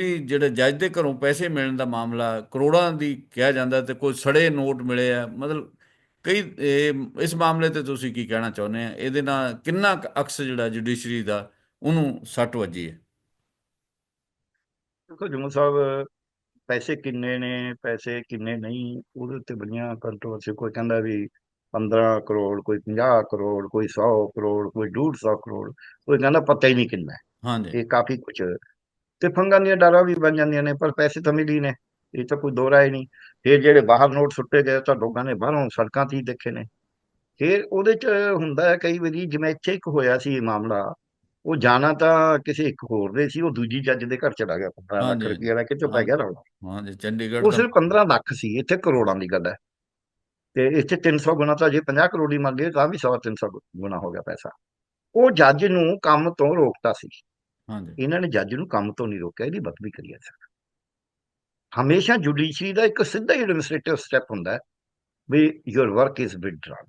ਜਿਹੜੇ ਜੱਜ ਦੇ ਘਰੋਂ ਪੈਸੇ ਮਿਲਣ ਦਾ ਮਾਮਲਾ ਕਰੋੜਾਂ ਦੀ ਕਿਹਾ ਜਾਂਦਾ ਤੇ ਕੋਈ ਸੜੇ ਨੋਟ ਮਿਲੇ ਆ ਮਤਲਬ ਕਈ ਇਸ ਮਾਮਲੇ ਤੇ ਤੁਸੀਂ ਕੀ ਕਹਿਣਾ ਚਾਹੁੰਦੇ ਆ? ਇਹਦੇ ਨਾਲ ਕਿੰਨਾ ਅਕਸ ਜਿਹੜਾ ਜੁਡੀਸ਼ਰੀ ਦਾ ਉਹਨੂੰ ਸੱਟ ਵੱਜੀ ਹੈ? ਦੇਖੋ ਜਮੂ ਸਾਹਿਬ ਪੈਸੇ ਕਿੰਨੇ ਨੇ ਪੈਸੇ ਕਿੰਨੇ ਨਹੀਂ ਉਹਦੇ ਉੱਤੇ ਬੜੀਆਂ ਕੰਟਰੋਵਰਸੀ ਕੋਈ ਕਹਿੰਦਾ ਵੀ 15 ਕਰੋੜ ਕੋਈ 50 ਕਰੋੜ ਕੋਈ 100 ਕਰੋੜ ਕੋਈ 150 ਕਰੋੜ ਕੋਈ ਕਹਿੰਦਾ ਪਤਾ ਹੀ ਨਹੀਂ ਕਿੰਨਾ। ਹਾਂਜੀ। ਇਹ ਕਾਫੀ ਕੁਝ ਤੇ ਫੰਗਾਂ ਦੀਆਂ ਡਾਰਾਂ ਵੀ ਬਣ ਜਾਂਦੀਆਂ ਨੇ ਪਰ ਪੈਸੇ ਤਾਂ ਮਿਲੀ ਨੇ ਇਹ ਤਾਂ ਕੋਈ ਦੋਰਾ ਹੀ ਨਹੀਂ। ਫਿਰ ਜਿਹੜੇ ਬਾਹਰ ਨੋਟ ਸੁੱਟੇ ਗਏ ਤਾਂ ਲੋਕਾਂ ਨੇ ਬਾਹਰੋਂ ਸੜਕਾਂ ਤੇ ਦੇਖੇ ਨੇ। ਫਿਰ ਉਹਦੇ ਚ ਹੁੰਦਾ ਹੈ ਕਈ ਵਾਰੀ ਜਿਵੇਂ ਇੱਥੇ ਇੱਕ ਹੋਇਆ ਸੀ ਇਹ ਮਾਮਲਾ ਉਹ ਜਾਣਾ ਤਾਂ ਕਿਸੇ ਇੱਕ ਹੋਰ ਦੇ ਸੀ ਉਹ ਦੂਜੀ ਜੱਜ ਦੇ ਘਰ ਚਲਾ ਗਿਆ 15 ਲੱਖ। ਰੁਪਏ ਦਾ ਕਿਤੇ ਪੈ ਗਿਆ ਰੌਲਾ। ਹਾਂਜੀ ਚੰਡੀਗੜ੍ਹ ਉਹ ਸਿਰਫ 15 ਲੱਖ ਸੀ ਇੱਥੇ ਕਰੋੜਾਂ ਦੀ ਗੱਲ ਹੈ। ਤੇ ਇੱਥੇ 300 ਗੁਣਾ ਤਾਂ ਜੇ 50 ਕਰੋੜ ਦੀ ਮੰਗੇ ਤਾਂ ਵੀ 100 300 ਗੁਣਾ ਹੋ ਗਿਆ ਪੈਸਾ। ਉਹ ਜੱਜ ਨੂੰ ਕੰਮ ਤੋਂ ਰੋਕਤਾ ਸੀ। ਹਾਂਜੀ। ਇਹਨਾਂ ਨੇ ਜੱਜ ਨੂੰ ਕੰਮ ਤੋਂ ਨਹੀਂ ਰੋਕਿਆ ਇਹਦੀ ਬਦਲੀ ਕਰੀ ਹੈ ਸਰ ਹਮੇਸ਼ਾ ਜੁਡੀਸ਼ਰੀ ਦਾ ਇੱਕ ਸਿੱਧਾ ਹੀ ਐਡਮਿਨਿਸਟ੍ਰੇਟਿਵ ਸਟੈਪ ਹੁੰਦਾ ਹੈ ਵੀ ਯੂਰ ਵਰਕ ਇਜ਼ ਵਿਦਡਰਾਨ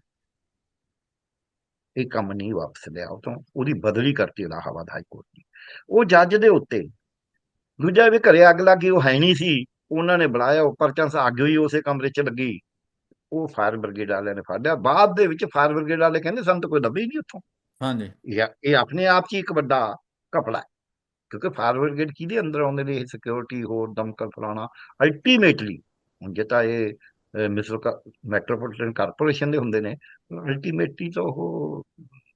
ਇਹ ਕੰਮ ਨਹੀਂ ਵਾਪਸ ਲਿਆ ਉਹ ਤੋਂ ਉਹਦੀ ਬਦਲੀ ਕਰਤੀ ਇਲਾਹਾਬਾਦ ਹਾਈ ਕੋਰਟ ਨੇ। ਉਹ ਜੱਜ ਦੇ ਉੱਤੇ ਦੂਜਾ ਵੀ ਘਰੇ ਅੱਗ ਲੱਗੀ ਉਹ ਹੈ ਨਹੀਂ ਸੀ ਉਹਨਾਂ ਨੇ ਬੁਲਾਇਆ ਉੱਪਰ ਚਾਂਸ ਅੱਗ ਹੀ ਉਸੇ ਕਮਰੇ 'ਚ ਲੱਗੀ। ਉਹ ਫਾਇਰ ਬ੍ਰਿਗੇਡ ਵਾਲਿਆਂ ਨੇ ਫੜਿਆ ਬਾਅਦ ਦੇ ਵਿੱਚ ਫਾਇਰ ਬ੍ਰਿਗੇਡ ਵਾਲੇ ਕਹਿੰਦੇ ਸਾਨੂੰ ਤਾਂ ਕੋਈ ਲੱਭੀ ਨਹੀਂ ਉੱਥੋਂ। ਹਾਂਜੀ। ਇਹ ਇਹ ਆਪਣੇ ਆਪ 'ਚ ਇੱਕ ਵੱਡਾ ਘਪਲਾ ਕਿਉਂਕਿ ਫਾਇਰ ਬ੍ਰਿਗੇਡ ਕਿਹਦੇ ਅੰਦਰ ਆਉਂਦੇ ਨੇ? ਇਹ ਸਿਕਿਉਰਿਟੀ ਹੋਰ ਦਮਕਲ ਫਲਾਣਾ। ਅਲਟੀਮੇਟਲੀ ਹੁਣ ਜੇ ਤਾਂ ਇਹ ਮਿਸਰ ਮੈਟਰੋਪੋਲੀਟਨ ਕਾਰਪੋਰੇਸ਼ਨ ਦੇ ਹੁੰਦੇ ਨੇ ਅਲਟੀਮੇਟਲੀ ਤਾਂ ਉਹ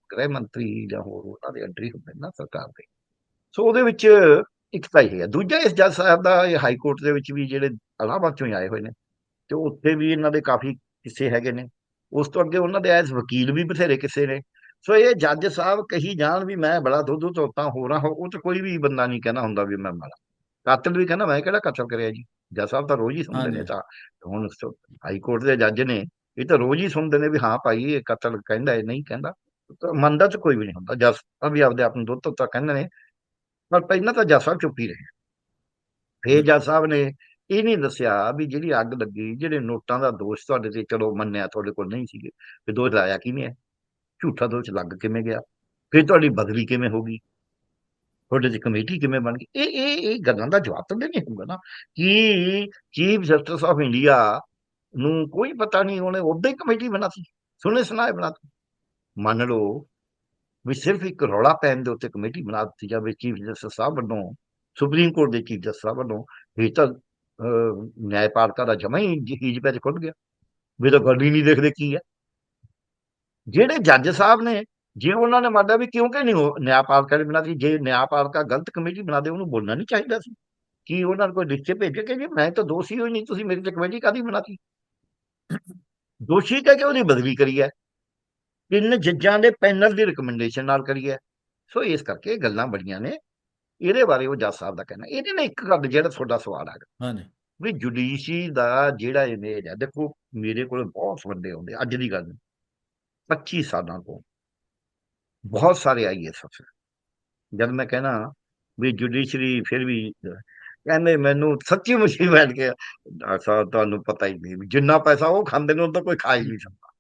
ਗ੍ਰਹਿ ਮੰਤਰੀ ਜਾਂ ਹੋਰ ਉਹਨਾਂ ਦੇ ਅੰਡਰ ਹੀ ਹੁੰਦੇ ਨਾ ਸਰਕਾਰ ਦੇ। ਸੋ ਉਹਦੇ ਵਿੱਚ ਇੱਕ ਤਾਂ ਇਹ ਹੈ। ਦੂਜਾ ਇਸ ਜੱਜ ਸਾਹਿਬ ਦਾ ਇਹ ਹਾਈ ਕੋਰਟ ਦੇ ਵਿੱਚ ਵੀ ਜਿਹੜੇ ਇਲਾਹਾਬਾਦ ਚੋਂ ਹੀ ਆਏ ਹੋਏ ਨੇ, ਤੇ ਉੱਥੇ ਵੀ ਇਹਨਾਂ ਦੇ ਕਾਫੀ ਕਿੱਸੇ ਹੈਗੇ ਨੇ। ਉਸ ਤੋਂ ਅੱਗੇ ਉਹਨਾਂ ਦੇ ਐਸ ਵਕੀਲ ਵੀ ਬਥੇਰੇ ਕਿੱਸੇ ਨੇ। ਸੋ ਇਹ ਜੱਜ ਸਾਹਿਬ ਕਹੀ ਜਾਣ ਵੀ ਮੈਂ ਬੜਾ ਦੁੱਧ ਧੋਤਾ ਹੋ ਰਹਾ ਉਹ ਤੇ ਕੋਈ ਵੀ ਬੰਦਾ ਨਹੀਂ ਕਹਿੰਦਾ ਹੁੰਦਾ ਵੀ ਮੈਂ ਮਾੜਾ। ਕਾਤਲ ਵੀ ਕਹਿੰਦਾ ਮੈਂ ਕਿਹੜਾ ਕਤਲ ਕਰਿਆ ਜੀ? ਜੱਜ ਸਾਹਿਬ ਤਾਂ ਰੋਜ਼ ਹੀ ਸੁਣਦੇ ਨੇ। ਤਾਂ। ਹੁਣ ਹਾਈ ਕੋਰਟ ਦੇ ਜੱਜ ਨੇ ਇਹ ਤਾਂ ਰੋਜ਼ ਹੀ ਸੁਣਦੇ ਨੇ ਵੀ ਹਾਂ ਭਾਈ ਇਹ ਕਤਲ ਕਹਿੰਦਾ ਹੈ ਨਹੀਂ ਕਹਿੰਦਾ। ਮੰਨਦਾ ਤਾਂ ਕੋਈ ਵੀ ਨਹੀਂ ਹੁੰਦਾ। ਜੱਜ ਸਾਹਿਬ ਵੀ ਆਪਦੇ ਆਪ ਨੂੰ ਦੁੱਧ ਧੋਤਾ ਕਹਿੰਦੇ ਨੇ। ਪਰ ਪਹਿਲਾਂ ਤਾਂ ਜੱਜ ਸਾਹਿਬ ਚੁੱਪ ਹੀ ਰਹੇ। ਫੇਰ ਜੱਜ ਸਾਹਿਬ ਨੇ ਇਹ ਨਹੀਂ ਦੱਸਿਆ ਵੀ ਜਿਹੜੀ ਅੱਗ ਲੱਗੀ ਜਿਹੜੇ ਨੋਟਾਂ ਦਾ ਦੋਸ਼ ਤੁਹਾਡੇ ਤੇ ਚਲੋ ਮੰਨਿਆ ਤੁਹਾਡੇ ਕੋਲ ਨਹੀਂ ਸੀਗੇ। ਤੇ ਦੋਸ਼ ਲਾਇਆ ਕਿਵੇਂ ਹੈ ਝੂਠਾ ਦੋਸ਼ ਲੱਗ ਕਿਵੇਂ ਗਿਆ? ਫਿਰ ਤੁਹਾਡੀ ਬਦਲੀ ਕਿਵੇਂ ਹੋ ਗਈ? ਤੁਹਾਡੇ ਦੀ ਕਮੇਟੀ ਕਿਵੇਂ ਬਣ ਗਈ? ਇਹ ਇਹ ਇਹ ਗੱਲਾਂ ਦਾ ਜਵਾਬ ਤਾਂ ਨਹੀਂ ਹੋਊਗਾ ਨਾ। ਕਿ ਚੀਫ ਜਸਟਿਸ ਆਫ ਇੰਡੀਆ ਨੂੰ ਕੋਈ ਪਤਾ ਨਹੀਂ ਉਹਨੇ ਉਦਾਂ ਹੀ ਕਮੇਟੀ ਬਣਾਤੀ ਸੁਣੇ ਸੁਣਾਏ ਬਣਾਤੀ ਮੰਨ ਲਓ ਵੀ ਸਿਰਫ ਇੱਕ ਰੌਲਾ ਪੈਣ ਦੇ ਉੱਤੇ ਕਮੇਟੀ ਬਣਾ ਦਿੱਤੀ ਜਾਵੇ ਚੀਫ ਜਸਟਿਸ ਸਾਹਿਬ ਵੱਲੋਂ ਸੁਪਰੀਮ ਕੋਰਟ ਦੇ ਚੀਫ ਜਸਟਿਸ ਸਾਹਿਬ ਵੱਲੋਂ ਇਹ ਤਾਂ ਅਹ, ਦਾ ਜਮਾ ਹੀ ਜਹੀਜ ਪੈਚ ਖੁੱਲ ਗਿਆ। ਵੀ ਤਾਂ ਗੱਲ ਹੀ ਨਹੀਂ ਦੇਖਦੇ ਕੀ ਹੈ ਜਿਹੜੇ ਜੱਜ ਸਾਹਿਬ ਨੇ ਜੇ ਉਹਨਾਂ ਨੇ ਮੰਨਿਆ ਵੀ ਕਿਉਂਕਿ ਨਹੀਂ ਉਹ ਨਿਆਂਪਾਲਿਕਾ ਨੇ ਬਣਾਤੀ ਜੇ ਨਿਆਂਪਾਲਿਕਾ ਗਲਤ ਕਮੇਟੀ ਬਣਾ ਦੇ ਉਹਨੂੰ ਬੋਲਣਾ ਨਹੀਂ ਚਾਹੀਦਾ ਸੀ। ਕਿ ਉਹਨਾਂ ਨੂੰ ਕੋਈ ਲਿਖੇ ਭੇਜੇ ਕਿ ਜੀ ਮੈਂ ਤਾਂ ਦੋਸ਼ੀ ਹੋਈ ਨਹੀਂ ਤੁਸੀਂ ਮੇਰੀ ਤੇ ਕਮੇਟੀ ਕਾਦੀ ਬਣਾਤੀ? ਦੋਸ਼ੀ ਕਹਿ ਕੇ ਉਹਦੀ ਬਦਲੀ ਕਰੀ ਹੈ? ਤਿੰਨ ਜੱਜਾਂ ਦੇ ਪੈਨਲ ਦੀ ਰਿਕਮੈਂਡੇਸ਼ਨ ਨਾਲ ਕਰੀ ਹੈ। ਸੋ ਇਸ ਕਰਕੇ ਗੱਲਾਂ ਬੜੀਆਂ ਨੇ। ਇਹਦੇ ਬਾਰੇ ਉਹ ਜੱਜ ਸਾਹਿਬ ਦਾ ਕਹਿਣਾ। ਇਹਦੇ ਨਾਲ ਇੱਕ ਗੱਲ ਜਿਹੜਾ ਤੁਹਾਡਾ ਸਵਾਲ ਆ ਹਾਂਜੀ। ਵੀ ਜੁਡੀਸ਼ੀ ਦਾ ਜਿਹੜਾ ਇਮੇਜ ਹੈ ਦੇਖੋ ਮੇਰੇ ਕੋਲ ਬਹੁਤ ਬੰਦੇ ਆਉਂਦੇ ਅੱਜ ਦੀ ਗੱਲ ਨਹੀਂ, 25 ਸਾਲਾਂ ਤੋਂ ਬਹੁਤ ਸਾਰੇ ਆਈਐਸ ਅਫਸਰ ਜਦ ਮੈਂ ਕਹਿਣਾ ਵੀ ਜੁਡੀਸ਼ਰੀ ਫਿਰ ਵੀ ਕਹਿੰਦੇ ਮੈਨੂੰ ਸੱਚੀ ਮੁੱਚੀ ਕੇ ਡਾਕਟਰ ਤੁਹਾਨੂੰ ਪਤਾ ਹੀ ਨਹੀਂ ਜਿੰਨਾ ਪੈਸਾ ਉਹ ਖਾਂਦੇ ਨੇ ਉਹ ਤਾਂ ਕੋਈ ਖਾ ਹੀ ਨਹੀਂ ਸਕਦਾ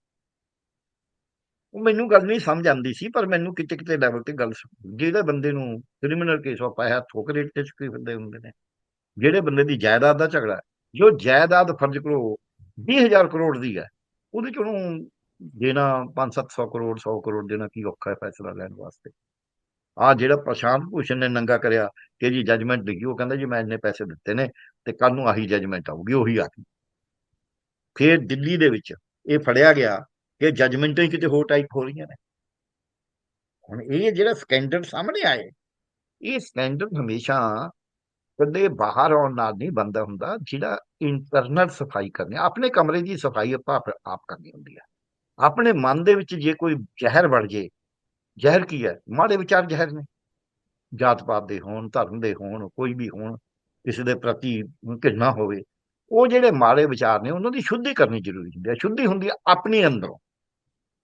ਉਹ ਮੈਨੂੰ ਗੱਲ ਨਹੀਂ ਸਮਝ ਆਉਂਦੀ ਸੀ ਪਰ ਮੈਨੂੰ ਕਿਤੇ ਕਿਤੇ ਲੈਵਲ ਤੇ ਗੱਲ ਜਿਹੜੇ ਬੰਦੇ ਨੂੰ ਕ੍ਰਿਮੀਨਲ ਕੇਸ ਆਫ ਪਾਇਆ ਠੋਕਰੇ ਤੇ ਚੁੱਕੇ ਹੁੰਦੇ ਹੁੰਦੇ ਨੇ ਜਿਹੜੇ ਬੰਦੇ ਦੀ ਜਾਇਦਾਦ ਦਾ ਝਗੜਾ ਜੋ ਜਾਇਦਾਦ ਫਰਜ਼ ਕਰੋ 20000 ਕਰੋੜ ਦੀ ਹੈ ਉਹਦੇ ਚ ਉਹਨੂੰ ਦੇਣਾ 5-700 ਕਰੋੜ 100 ਕਰੋੜ ਦੇਣਾ ਕੀ ਔਖਾ ਹੈ ਫੈਸਲਾ ਲੈਣ ਵਾਸਤੇ। ਆ ਜਿਹੜਾ ਪ੍ਰਸ਼ਾਂਤ ਭੂਸ਼ਣ ਨੇ ਨੰਗਾ ਕਰਿਆ ਕਿ ਜੀ ਜੱਜਮੈਂਟ ਲਿਖੀ, ਉਹ ਕਹਿੰਦਾ ਜੀ ਮੈਂ ਇੰਨੇ ਪੈਸੇ ਦਿੱਤੇ ਨੇ ਤੇ ਕੱਲ ਨੂੰ ਆਹੀ ਜੱਜਮੈਂਟ ਆਊਗੀ, ਉਹੀ ਆ ਗਈ। ਫਿਰ ਦਿੱਲੀ ਦੇ ਵਿੱਚ ਇਹ ਫੜਿਆ ਗਿਆ ਕਿ ਜੱਜਮੈਂਟਾਂ ਹੀ ਕਿਤੇ ਹੋਰ ਟਾਈਪ ਹੋ ਰਹੀਆਂ ਨੇ। ਹੁਣ ਇਹ ਜਿਹੜਾ ਸਕੈਂਡਲ ਸਾਹਮਣੇ ਆਏ, ਇਹ ਸਕੈਂਡਲ ਹਮੇਸ਼ਾ ਕਦੇ ਬਾਹਰ ਆਉਣ ਨਾਲ ਨਹੀਂ ਬੰਦਾ ਹੁੰਦਾ, ਜਿਹੜਾ ਇੰਟਰਨਲ ਸਫ਼ਾਈ ਕਰਨੀ, ਆਪਣੇ ਕਮਰੇ ਦੀ ਸਫ਼ਾਈ ਆਪਾਂ ਆਪ ਆਪ ਕਰਨੀ ਹੁੰਦੀ ਹੈ ਆਪਣੇ ਮਨ ਦੇ ਵਿੱਚ ਜੇ ਕੋਈ ਜ਼ਹਿਰ ਵੜ ਜੇ, ਜ਼ਹਿਰ ਕੀ ਹੈ? ਮਾੜੇ ਵਿਚਾਰ ਜ਼ਹਿਰ ਨੇ। ਜਾਤ ਪਾਤ ਦੇ ਹੋਣ, ਧਰਮ ਦੇ ਹੋਣ, ਕੋਈ ਵੀ ਹੋਣ ਕਿਸੇ ਦੇ ਪ੍ਰਤੀ ਘਿਰਣਾ ਹੋਵੇ, ਉਹ ਜਿਹੜੇ ਮਾੜੇ ਵਿਚਾਰ ਨੇ, ਉਹਨਾਂ ਦੀ ਸ਼ੁੱਧੀ ਕਰਨੀ ਜ਼ਰੂਰੀ ਹੁੰਦੀ ਹੈ। ਸ਼ੁੱਧੀ ਹੁੰਦੀ ਹੈ ਆਪਣੇ ਅੰਦਰੋਂ।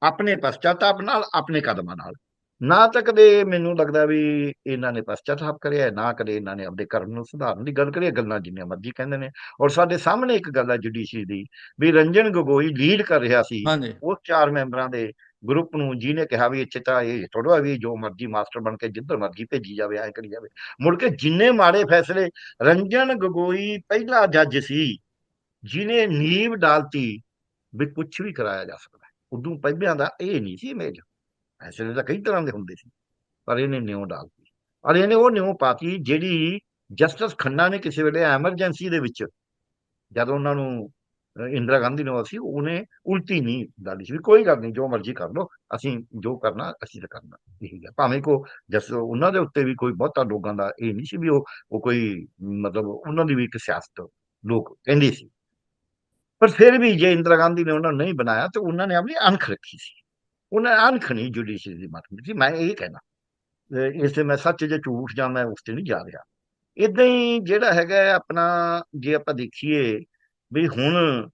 ਆਪਣੇ ਪਛਤਾਤਾਪ ਨਾਲ, ਆਪਣੇ ਕਦਮਾਂ ਨਾਲ। ਨਾ ਤਾਂ ਕਦੇ ਮੈਨੂੰ ਲੱਗਦਾ ਵੀ ਇਹਨਾਂ ਨੇ ਪਛਤਾਤਾਪ ਕਰਿਆ ਨਾ ਕਦੇ ਇਹਨਾਂ ਨੇ ਆਪਦੇ ਕਰਮ ਨੂੰ ਸੁਧਾਰਨ ਦੀ ਗੱਲ ਕਰੀ ਗੱਲਾਂ ਜਿੰਨੀਆਂ ਮਰਜ਼ੀ ਕਹਿੰਦੇ ਨੇ। ਔਰ ਸਾਡੇ ਸਾਹਮਣੇ ਇੱਕ ਗੱਲ ਹੈ ਜੁਡੀਸ਼ਰੀ ਦੀ ਵੀ ਰੰਜਨ ਗਗੋਈ ਲੀਡ ਕਰ ਰਿਹਾ ਸੀ। ਉਹ ਚਾਰ ਮੈਂਬਰਾਂ ਦੇ ਗਰੁੱਪ ਨੂੰ ਜਿਹਨੇ ਕਿਹਾ ਵੀ ਇੱਥੇ ਤਾਂ ਇਹ ਥੋੜਾ ਵੀ ਜੋ ਮਰਜ਼ੀ ਮਾਸਟਰ ਬਣ ਕੇ ਜਿੱਧਰ ਮਰਜ਼ੀ ਭੇਜੀ ਜਾਵੇ ਐ ਕਰੀ ਜਾਵੇ। ਮੁੜ ਕੇ ਜਿੰਨੇ ਮਾੜੇ ਫੈਸਲੇ ਰੰਜਨ ਗਗੋਈ ਪਹਿਲਾ ਜੱਜ ਸੀ ਜਿਹਨੇ ਨੀਂਵ ਡਾਲਤੀ ਵੀ ਕੁਝ ਵੀ ਕਰਾਇਆ ਜਾ ਸਕਦਾ। ਉਦੋਂ ਪਹਿਲਾਂ ਦਾ ਇਹ ਨਹੀਂ ਸੀ ਇਮੇਜ ਫੈਸਲੇ ਤਾਂ ਕਈ ਤਰ੍ਹਾਂ ਦੇ ਹੁੰਦੇ ਸੀ, ਪਰ ਇਹਨੇ ਨਿਉ ਡਾਲਤੀ ਔਰ ਇਹਨੇ ਉਹ ਨਿਉ ਪਾਤੀ ਜਿਹੜੀ ਜਸਟਿਸ ਖੰਨਾ ਨੇ ਕਿਸੇ ਵੇਲੇ ਐਮਰਜੈਂਸੀ ਦੇ ਵਿੱਚ ਜਦੋਂ ਉਹਨਾਂ ਨੂੰ ਇੰਦਰਾ ਗਾਂਧੀ ਨੂੰ ਸੀ, ਉਹਨੇ ਉਲਟੀ ਨਹੀਂ ਡਾਲੀ ਸੀ ਵੀ ਕੋਈ ਗੱਲ ਨਹੀਂ, ਜੋ ਮਰਜ਼ੀ ਕਰ ਲਓ, ਅਸੀਂ ਜੋ ਕਰਨਾ, ਅਸੀਂ ਤਾਂ ਕਰਨਾ, ਇਹੀ ਹੈ ਭਾਵੇਂ ਕੋ ਜਸ ਉਹਨਾਂ ਦੇ ਉੱਤੇ ਵੀ ਕੋਈ ਬਹੁਤਾ ਲੋਕਾਂ ਦਾ ਇਹ ਨਹੀਂ ਸੀ ਵੀ ਉਹ ਉਹ ਕੋਈ ਮਤਲਬ ਉਹਨਾਂ ਦੀ ਵੀ ਇੱਕ ਸਿਆਸਤ ਲੋਕ ਕਹਿੰਦੇ ਸੀ। ਪਰ ਫਿਰ ਵੀ ਜੇ ਇੰਦਰਾ ਗਾਂਧੀ ਨੇ ਉਹਨਾਂ ਨੂੰ ਨਹੀਂ ਬਣਾਇਆ, ਤੇ ਉਹਨਾਂ ਨੇ ਆਪਣੀ ਅਣਖ ਰੱਖੀ ਸੀ। ਉਹਨਾਂ ਅਣਖਣੀ ਜੁਡੀਸ਼ਰੀ ਦੀ ਮਤ ਸੀ ਮੈਂ ਇਹ ਕਹਿਣਾ ਇਸ ਤੇ ਮੈਂ ਸੱਚ ਜੇ ਝੂਠ ਜਾਂ ਮੈਂ ਉਸ ਤੇ ਨਹੀਂ ਜਾ ਰਿਹਾ ਇਦਾਂ ਹੀ ਜਿਹੜਾ ਹੈਗਾ ਆਪਣਾ ਜੇ ਆਪਾਂ ਦੇਖੀਏ ਵੀ ਹੁਣ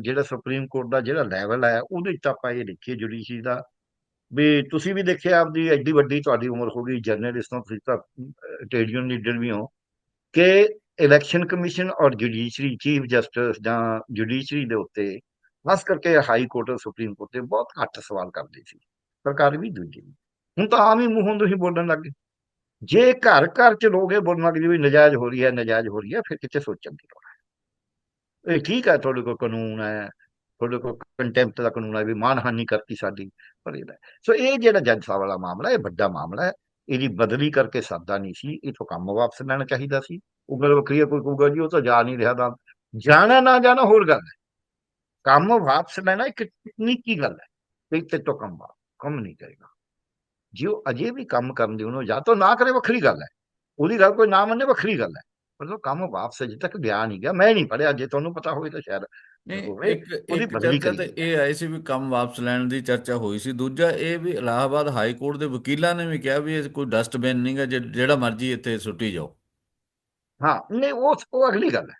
ਜਿਹੜਾ ਸੁਪਰੀਮ ਕੋਰਟ ਦਾ ਜਿਹੜਾ ਲੈਵਲ ਹੈ ਉਹਦੇ ਵਿੱਚ ਆਪਾਂ ਇਹ ਦੇਖੀਏ ਜੁਡੀਸ਼ਰੀ ਦਾ ਵੀ ਤੁਸੀਂ ਵੀ ਦੇਖਿਆ ਆਪਦੀ ਐਡੀ ਵੱਡੀ ਤੁਹਾਡੀ ਉਮਰ ਹੋ ਗਈ ਜਰਨਲਿਸਟ ਹੋ ਤੁਸੀਂ ਤਾਂ ਟ੍ਰੇਡ ਲੀਡਰ ਵੀ ਹੋ ਕਿ ਇਲੈਕਸ਼ਨ ਕਮਿਸ਼ਨ ਔਰ ਜੁਡੀਸ਼ਰੀ ਚੀਫ ਜਸਟਿਸ ਜਾਂ ਜੁਡੀਸ਼ਰੀ ਦੇ ਉੱਤੇ ਖਾਸ ਕਰਕੇ ਹਾਈ ਕੋਰਟ, ਸੁਪਰੀਮ ਕੋਰਟ ਤੇ ਬਹੁਤ ਘੱਟ ਸਵਾਲ ਕਰਦੇ ਸੀ। ਸਰਕਾਰ ਵੀ ਦੂਜੀ ਹੁਣ ਤਾਂ ਆਮ ਹੀ ਮੂੰਹੋਂ ਤੁਸੀਂ ਬੋਲਣ ਲੱਗੇ ਜੇ ਘਰ ਘਰ ਚ ਲੋਕ ਇਹ ਬੋਲਣ ਲੱਗ ਜੇ ਵੀ ਨਜਾਇਜ਼ ਹੋ ਰਹੀ ਹੈ, ਨਜਾਇਜ਼ ਹੋ ਰਹੀ ਹੈ, ਫਿਰ ਕਿੱਥੇ ਸੋਚਣ ਦੀ ਲੋੜ ਹੈ? ਇਹ ਠੀਕ ਹੈ, ਤੁਹਾਡੇ ਕੋਲ ਕਾਨੂੰਨ ਹੈ, ਤੁਹਾਡੇ ਕੋਲ ਕੰਟੈਂਪਟ ਦਾ ਕਾਨੂੰਨ ਹੈ ਵੀ ਮਾਨਹਾਨੀ ਕਰਤੀ ਸਾਡੀ, ਪਰ ਇਹਦਾ ਸੋ ਇਹ ਜਿਹੜਾ ਜੱਜ ਸਾਹਿਬ ਵਾਲਾ ਮਾਮਲਾ, ਇਹ ਵੱਡਾ ਮਾਮਲਾ ਹੈ। ਇਹਦੀ ਬਦਲੀ ਕਰਕੇ ਸਾਦਾ ਨਹੀਂ ਸੀ। ਇਹ ਤੋਂ ਕੰਮ ਵਾਪਸ ਲੈਣਾ ਚਾਹੀਦਾ ਸੀ। ਉਹ ਗੱਲ ਵੱਖਰੀ ਹੈ ਕੋਈ ਕਹੂਗਾ ਜੀ, ਉਹ ਤਾਂ ਜਾ ਨਹੀਂ ਰਿਹਾ ਦਾ ਜਾਣਾ ਨਾ ਜਾਣਾ ਹੋਰ ਗੱਲ ਹੈ। ਕੰਮ ਵਾਪਸ ਲੈਣਾ ਇੱਕ ਤਕਨੀਕੀ ਗੱਲ ਹੈ ਤੇ ਤੇ ਤੋਂ ਕੰਮ ਕੰਮ ਨਹੀਂ ਕਰੇਗਾ। ਜੇ ਉਹ ਅਜੇ ਵੀ ਕੰਮ ਕਰਨ ਦੀ ਉਹਨੂੰ ਜਾਂ ਤਾਂ ਨਾ ਕਰੇ ਵੱਖਰੀ ਗੱਲ ਹੈ। ਉਹਦੀ ਗੱਲ ਕੋਈ ਨਾ ਮੰਨੇ ਵੱਖਰੀ ਗੱਲ ਹੈ। ਮਤਲਬ ਕੰਮ ਵਾਪਸ ਅਜੇ ਤੱਕ ਗਿਆ ਨਹੀਂ ਗਿਆ। ਮੈਂ ਨਹੀਂ ਪੜਿਆ ਜੇ ਤੁਹਾਨੂੰ ਪਤਾ ਹੋਵੇ ਤਾਂ ਸ਼ਾਇਦ ਨਹੀਂ ਹੋਵੇ, ਇੱਕ ਉਹਦੀ ਚਰਚਾ ਤੇ ਇਹ ਆਈ ਸੀ ਵੀ ਕੰਮ ਵਾਪਸ ਲੈਣ ਦੀ ਚਰਚਾ ਹੋਈ ਸੀ। ਦੂਜਾ ਇਹ ਵੀ ਇਲਾਹਾਬਾਦ ਹਾਈ ਕੋਰਟ ਦੇ ਵਕੀਲਾਂ ਨੇ ਵੀ ਕਿਹਾ ਵੀ ਇਹ ਕੋਈ ਡਸਟਬਿਨ ਨਹੀਂਗਾ ਜਿਹੜਾ ਮਰਜ਼ੀ ਇੱਥੇ ਸੁੱਟੀ ਜਾਓ। ਹਾਂ ਨਹੀਂ ਉਹ ਉਹ ਅਗਲੀ ਗੱਲ ਹੈ।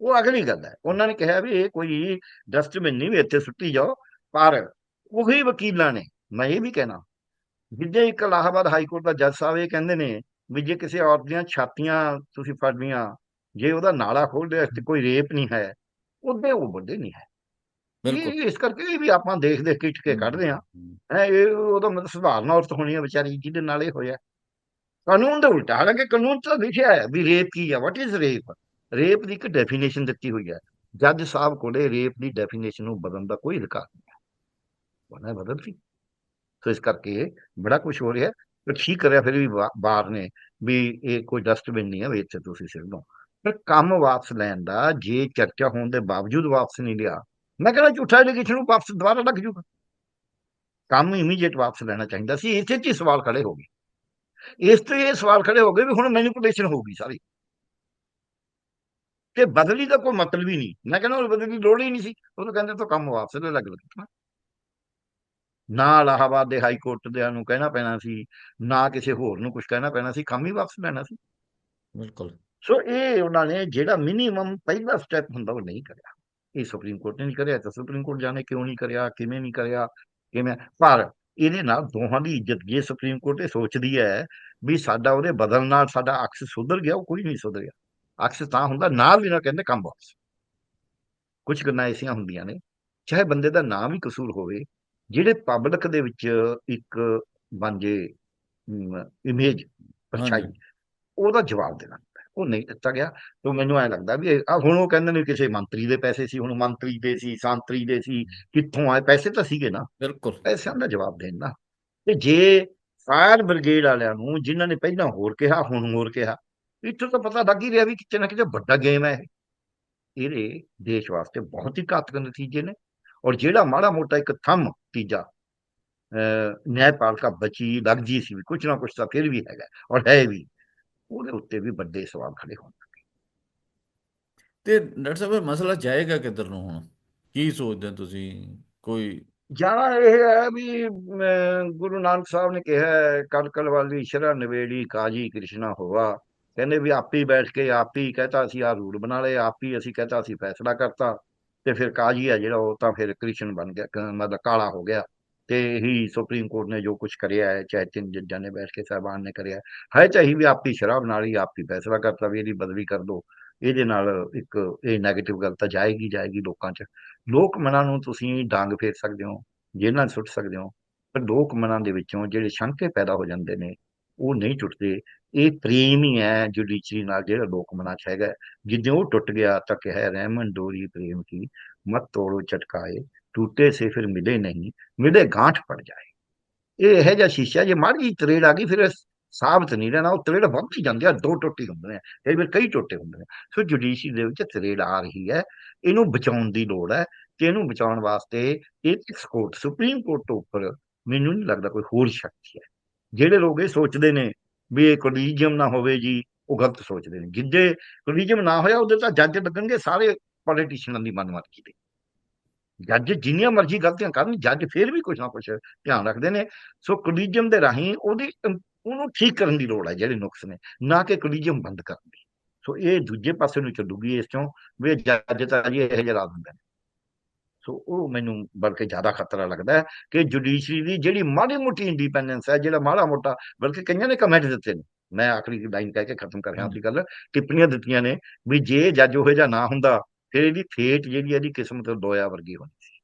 ਉਹ ਅਗਲੀ ਗੱਲ ਹੈ। ਉਹਨਾਂ ਨੇ ਕਿਹਾ ਵੀ ਇਹ ਕੋਈ ਡਸਟਬਿਨ ਨਹੀਂ ਵੀ ਇੱਥੇ ਸੁੱਟੀ ਜਾਓ ਪਰ ਉਹੀ ਵਕੀਲਾਂ ਨੇ ਮੈਂ ਇਹ ਵੀ ਕਹਿਣਾ। ਜਿੱਦੇ ਇੱਕ ਇਲਾਹਾਬਾਦ ਹਾਈ ਕੋਰਟ ਦਾ ਜੱਜ ਸਾਹਿਬ ਇਹ ਕਹਿੰਦੇ ਨੇ ਵੀ ਜੇ ਕਿਸੇ ਔਰਤ ਦੀਆਂ ਛਾਤੀਆਂ ਤੁਸੀਂ ਫੜਨੀਆਂ ਜੇ ਉਹਦਾ ਨਾਲਾ ਖੋਲ੍ਹਦੇ ਤੇ ਕੋਈ ਰੇਪ ਨਹੀਂ ਹੈ ਉਹਦੇ ਉਹ ਵੱਡੇ ਨਹੀਂ ਹੈ। ਬਿਲਕੁਲ। ਇਸ ਕਰਕੇ ਵੀ ਆਪਾਂ ਦੇਖ ਦੇਖ ਕੇ ਇਟਕੇ ਕੱਢਦੇ ਆ ਹੈ। ਇਹ ਉਹਦਾ ਮਤਲਬ ਸੁਧਾਰਨ ਔਰਤ ਹੋਣੀ ਹੈ ਵਿਚਾਰੀ ਜਿਹਦੇ ਨਾਲ ਇਹ ਹੋਇਆ। ਕਾਨੂੰਨ ਦੇ ਉਲਟਾ ਹਾਲਾਂਕਿ ਕਾਨੂੰਨ ਤਾਂ ਲਿਖਿਆ ਹੈ ਵੀ ਰੇਪ ਕੀ ਹੈ ਵਾਟ ਇਜ਼ ਰੇਪ ਰੇਪ ਦੀ ਇੱਕ ਡੈਫੀਨੇਸ਼ਨ ਦਿੱਤੀ ਹੋਈ ਹੈ। ਜੱਜ ਸਾਹਿਬ ਕੋਲੇ ਰੇਪ ਦੀ ਡੈਫੀਨੇਸ਼ਨ ਨੂੰ ਬਦਲਣ ਦਾ ਕੋਈ ਅਧਿਕਾਰ ਨਹੀਂ ਹੈ। ਉਹਨੇ ਬਦਲਤੀ ਸੋ ਇਸ ਕਰਕੇ ਬੜਾ ਕੁਝ ਹੋ ਰਿਹਾ ਪਰ ਠੀਕ ਕਰਿਆ ਫਿਰ ਵੀ ਬਾ- ਬਾਰ ਨੇ ਵੀ ਇਹ ਕੋਈ ਡਸਟਬਿਨ ਨਹੀਂ ਹੈ ਵੀ ਤੁਸੀਂ ਸਿਰ ਦੋ ਪਰ ਕੰਮ ਵਾਪਸ ਲੈਣ ਦਾ, ਜੇ ਚਰਚਾ ਹੋਣ ਦੇ ਬਾਵਜੂਦ ਵਾਪਸ ਨਹੀਂ ਲਿਆ, ਮੈਂ ਕਹਿੰਦਾ ਝੂਠਾ ਐਲੀਗੇਸ਼ਨ ਨੂੰ ਵਾਪਸ ਦੁਬਾਰਾ ਲੱਗ ਜੂਗਾ। ਕੰਮ ਇਮੀਡੀਏਟ ਵਾਪਸ ਲੈਣਾ ਚਾਹੀਦਾ ਸੀ। ਇੱਥੇ 'ਚ ਹੀ ਸਵਾਲ ਖੜੇ ਹੋ ਗਏ। ਇਸ ਤੋਂ ਇਹ ਸਵਾਲ ਖੜੇ ਹੋ ਗਏ ਵੀ ਹੁਣ ਮੈਨੀਪੂਲੇਸ਼ਨ ਹੋ ਗਈ ਸਾਰੀ। ਕਿ ਬਦਲੀ ਦਾ ਕੋਈ ਮਤਲਬ ਹੀ ਨਹੀਂ। ਮੈਂ ਕਹਿੰਦਾ ਉਹ ਬਦਲੀ ਦੀ ਲੋੜ ਹੀ ਨਹੀਂ ਸੀ। ਉਹ ਤਾਂ ਕਹਿੰਦੇ ਤੋਂ ਕੰਮ ਵਾਪਸ ਲੈ ਲੱਗ ਲੱਗ ਨਾ ਇਲਾਹਾਬਾਦ ਦੇ ਹਾਈ ਕੋਰਟ ਦੇ ਨੂੰ ਕਹਿਣਾ ਪੈਣਾ ਸੀ ਨਾ ਕਿਸੇ ਹੋਰ ਨੂੰ ਕੁਝ ਕਹਿਣਾ ਪੈਣਾ ਸੀ ਕੰਮ ਹੀ ਵਾਪਸ ਲੈਣਾ ਸੀ। ਬਿਲਕੁਲ। ਸੋ ਇਹ ਉਹਨਾਂ ਨੇ ਜਿਹੜਾ ਮਿਨੀਮਮ ਪਹਿਲਾ ਸਟੈਪ ਹੁੰਦਾ ਉਹ ਨਹੀਂ ਕਰਿਆ। ਇਹ ਸੁਪਰੀਮ ਕੋਰਟ ਨੇ ਨਹੀਂ ਕਰਿਆ ਤਾਂ ਸੁਪਰੀਮ ਕੋਰਟ ਜਾਣੇ ਕਿਉਂ ਨਹੀਂ ਕਰਿਆ ਕਿਵੇਂ ਨਹੀਂ ਕਰਿਆ ਕਿਵੇਂ? ਪਰ ਇਹਦੇ ਨਾਲ ਦੋਹਾਂ ਦੀ ਇੱਜ਼ਤ ਜੇ ਸੁਪਰੀਮ ਕੋਰਟ ਇਹ ਸੋਚਦੀ ਹੈ ਵੀ ਸਾਡਾ ਉਹਦੇ ਬਦਲ ਨਾਲ ਸਾਡਾ ਅਕਸ ਸੁਧਰ ਗਿਆ ਉਹ ਕੋਈ ਨਹੀਂ ਸੁਧਰਿਆ। ਅਕਸ ਤਾਂ ਹੁੰਦਾ ਨਾਲ ਵੀ ਨਾ ਕਹਿੰਦੇ ਕੰਮ ਵਾਪਸ ਕੁਝ ਗੱਲਾਂ ਐਸੀਆਂ ਹੁੰਦੀਆਂ ਨੇ ਚਾਹੇ ਬੰਦੇ ਦਾ ਨਾਮ ਵੀ ਕਸੂਰ ਹੋਵੇ ਜਿਹੜੇ ਪਬਲਿਕ ਦੇ ਵਿੱਚ ਇੱਕ ਬਣ ਜੇ ਇਮੇਜ ਪਰਛਾਈ। ਉਹਦਾ ਜਵਾਬ ਦੇਣਾ। ਉਹ ਨਹੀਂ ਦਿੱਤਾ ਗਿਆ ਤੇ ਮੈਨੂੰ ਐ ਲੱਗਦਾ ਵੀ ਆਹ ਹੁਣ ਉਹ ਕਹਿੰਦੇ ਨੇ ਕਿਸੇ ਮੰਤਰੀ ਦੇ ਪੈਸੇ ਸੀ ਹੁਣ ਮੰਤਰੀ ਦੇ ਸੀ ਸੰਤਰੀ ਦੇ ਸੀ ਕਿੱਥੋਂ ਆਏ ਪੈਸੇ ਤਾਂ ਸੀਗੇ ਨਾ ਬਿਲਕੁਲ ਪੈਸਿਆਂ ਦਾ ਜਵਾਬ ਦੇਣਾ ਤੇ ਜੇ ਫਾਇਰ ਬ੍ਰਿਗੇਡ ਵਾਲਿਆਂ ਨੂੰ ਜਿਨ੍ਹਾਂ ਨੇ ਪਹਿਲਾਂ ਹੋਰ ਕਿਹਾ ਹੁਣ ਹੋਰ ਕਿਹਾ ਇੱਥੋਂ ਤਾਂ ਪਤਾ ਲੱਗ ਹੀ ਰਿਹਾ ਵੀ ਕਿਤੇ ਨਾ ਕਿਤੇ ਵੱਡਾ ਗੇਮ ਹੈ ਇਹ। ਇਹਦੇ ਦੇਸ਼ ਵਾਸਤੇ ਬਹੁਤ ਹੀ ਘਾਤਕ ਨਤੀਜੇ ਨੇ। ਔਰ ਜਿਹੜਾ ਮਾੜਾ ਮੋਟਾ ਇੱਕ ਥੰਮ ਤੀਜਾ ਨਿਆਂਪਾਲਿਕਾ ਬਚੀ ਲੱਗਦੀ ਸੀ ਵੀ ਕੁਝ ਨਾ ਕੁਝ ਤਾਂ ਫਿਰ ਵੀ ਹੈਗਾ ਔਰ ਹੈ ਵੀ ਉਹਦੇ ਉੱਤੇ ਵੀ ਵੱਡੇ ਸਵਾਲ ਖੜੇ ਹੋਣ ਤੇ ਡਾਕਟਰ ਸਾਹਿਬ ਇਹ ਮਸਲਾ ਜਾਏਗਾ ਕਿੱਧਰ ਨੂੰ ਹੁਣ? ਕੀ ਸੋਚਦੇ ਹੋ ਤੁਸੀਂ? ਕੋਈ ਜਾਂ ਇਹ ਹੈ ਵੀ ਗੁਰੂ ਨਾਨਕ ਸਾਹਿਬ ਨੇ ਕਿਹਾ ਕਲ ਕਲ ਵਾਲੀ ਸ਼ਰਾ ਨਵੇੜੀ ਕਾਜੀ ਕ੍ਰਿਸ਼ਨਾ ਹੋਵਾ ਕਹਿੰਦੇ ਵੀ ਆਪੇ ਹੀ ਬੈਠ ਕੇ ਆਪ ਹੀ ਕਹਤਾ ਅਸੀਂ ਆ ਰੂਲ ਬਣਾ ਲਏ, ਆਪ ਹੀ ਅਸੀਂ ਕਹਤਾ ਅਸੀਂ ਫੈਸਲਾ ਕਰਤਾ ਤੇ ਫਿਰ ਕਾਜੀ ਹੈ ਜਿਹੜਾ ਉਹ ਤਾਂ ਫਿਰ ਕ੍ਰਿਸ਼ਨ ਬਣ ਗਿਆ ਮਤਲਬ ਕਾਲਾ ਹੋ ਗਿਆ ਤੇ ਹੀ ਸੁਪਰੀਮ ਕੋਰਟ ਨੇ ਜੋ ਕੁਝ ਕਰਿਆ ਹੈ, ਚਾਹੇ ਤਿੰਨ ਜੱਜਾਂ ਨੇ ਬੈਠ ਕੇ ਸਾਹਿਬਾਨ ਨੇ ਕਰਿਆ, ਹੈ ਚਾਹੀ ਵੀ ਆਪ ਹੀ ਸ਼ਰਾਬ ਨਾਲ ਹੀ ਆਪ ਹੀ ਫੈਸਲਾ ਕਰਤਾ ਵੀ ਇਹਦੀ ਬਦਲੀ ਕਰ ਦੋ, ਇਹਦੇ ਨਾਲ ਇੱਕ ਇਹ 네ਗੇਟਿਵ ਗੱਲ ਤਾਂ ਜਾਏਗੀ ਜਾਏਗੀ ਲੋਕਾਂ 'ਚ, ਲੋਕ ਮਨਾਂ ਨੂੰ ਤੁਸੀਂ ਡਾਂਗ ਫੇਰ ਸਕਦੇ ਹੋ, ਜੇਲ੍ਹਾਂ 'ਚ ਸੁੱਟ ਸਕਦੇ ਹੋ, ਪਰ ਲੋਕ ਮਨਾਂ ਦੇ ਵਿੱਚੋਂ ਜਿਹੜੇ ਸ਼ੰਕੇ ਪੈਦਾ ਹੋ ਜਾਂਦੇ ਨੇ ਉਹ ਨਹੀਂ ਟੁੱਟਦੇ ਇਹ ਪ੍ਰੇਮ ਹੀ ਹੈ ਜੁਡੀਸ਼ਰੀ ਨਾਲ ਜਿਹੜਾ ਲੋਕ ਮਨਾਂ 'ਚ ਹੈਗਾ। ਜਿੱਦਾਂ ਉਹ ਟੁੱਟ ਗਿਆ ਤਾਂ ਕਿਹਾ ਰਹਿਮਨ ਡੋਰੀ ਪ੍ਰੇਮ ਕੀ, ਮਤ ਤੋੜੋ ਚਟਕਾਏ ਟੂਟੇ ਸੇ ਫਿਰ ਮਿਲੇ ਨਹੀਂ, ਮਿਲੇ ਗਾਂਠ ਪੜ ਜਾਏ। ਇਹ ਇਹੋ ਜਿਹਾ ਸ਼ੀਸ਼ਾ ਜੇ ਮਾੜੀ ਜਿਹੀ ਤਰੇੜ ਆ ਗਈ ਫਿਰ ਸਾਬਤ ਨਹੀਂ ਰਹਿਣਾ, ਉਹ ਤਰੇੜ ਵੱਧ ਹੀ ਜਾਂਦੇ ਆ, ਦੋ ਟੁੱਟੀ ਹੁੰਦੇ ਨੇ ਕਈ ਵਾਰ ਕਈ ਟੁੱਟੇ ਹੁੰਦੇ ਨੇ ਸੋ ਜੁਡੀਸ਼ਰੀ ਦੇ ਵਿੱਚ ਤਰੇੜ ਆ ਰਹੀ ਹੈ, ਇਹਨੂੰ ਬਚਾਉਣ ਦੀ ਲੋੜ ਹੈ ਤੇ ਇਹਨੂੰ ਬਚਾਉਣ ਵਾਸਤੇ ਇਹ ਕੋਰਟ, ਸੁਪਰੀਮ ਕੋਰਟ ਤੋਂ ਉੱਪਰ ਮੈਨੂੰ ਨਹੀਂ ਲੱਗਦਾ ਕੋਈ ਹੋਰ ਸ਼ਕਤੀ ਹੈ। ਜਿਹੜੇ ਲੋਕ ਇਹ ਸੋਚਦੇ ਨੇ ਵੀ ਇਹ ਕੋਲੀਜੀਅਮ ਨਾ ਹੋਵੇ ਜੀ, ਉਹ ਗਲਤ ਸੋਚਦੇ ਨੇ। ਜਿੱਦੇ ਕੋਲੀਜੀਅਮ ਨਾ ਹੋਇਆ, ਉਹਦੇ ਤਾਂ ਜੱਜ ਲੱਗਣਗੇ ਸਾਰੇ ਪੋਲੀਟੀਸ਼ੀਅਨਾਂ ਦੀ ਮਨਮਰਜ਼ੀ ਦੇ ਜੱਜ ਜਿੰਨੀਆਂ ਮਰਜ਼ੀ ਗਲਤੀਆਂ ਕਰਨ, ਜੱਜ ਫਿਰ ਵੀ ਕੁਝ ਨਾ ਕੁਝ ਧਿਆਨ ਰੱਖਦੇ ਨੇ। ਸੋ ਕੋਲੀਜੀਅਮ ਦੇ ਰਾਹੀਂ ਉਹਦੀ, ਉਹਨੂੰ ਠੀਕ ਕਰਨ ਦੀ ਲੋੜ ਹੈ ਜਿਹੜੇ ਨੁਕਸ ਨੇ, ਨਾ ਕਿ ਕੋਲੀਜੀਅਮ ਬੰਦ ਕਰਨ ਦੀ। ਸੋ ਇਹ ਦੂਜੇ ਪਾਸੇ ਨੂੰ ਚੱਲੂਗੀ ਇਸ ਚੋਂ, ਵੀ ਇਹ ਜੱਜ ਤਾਂ ਜੀ ਇਹ ਜਰਾ ਦਿੰਦੇ ਨੇ। ਸੋ ਉਹ ਮੈਨੂੰ ਬਲਕਿ ਜ਼ਿਆਦਾ ਖਤਰਾ ਲੱਗਦਾ ਹੈ ਕਿ ਜੁਡੀਸ਼ਰੀ ਦੀ ਜਿਹੜੀ ਮਾੜੀ ਮੋਟੀ ਇੰਡੀਪੈਂਡੈਂਸ ਹੈ ਜਿਹੜਾ ਮਾੜਾ ਮੋਟਾ ਬਲਕਿ ਕਈਆਂ ਨੇ ਕਮੈਂਟ ਦਿੱਤੇ ਨੇ। ਮੈਂ ਆਖਰੀ ਲਾਈਨ ਕਹਿ ਕੇ ਖਤਮ ਕਰ ਰਿਹਾ ਆਪਣੀ ਗੱਲ। ਟਿੱਪਣੀਆਂ ਦਿੱਤੀਆਂ ਨੇ ਵੀ ਜੇ ਜੱਜ ਉਹ ਜਿਹਾ ਨਾ ਹੁੰਦਾ ਫਿਰ ਇਹਦੀ ਫੇਟ ਜਿਹੜੀ ਇਹਦੀ ਕਿਸਮਤ ਦੋਇਆ ਵਰਗੀ ਹੋਣੀ। ਸੀ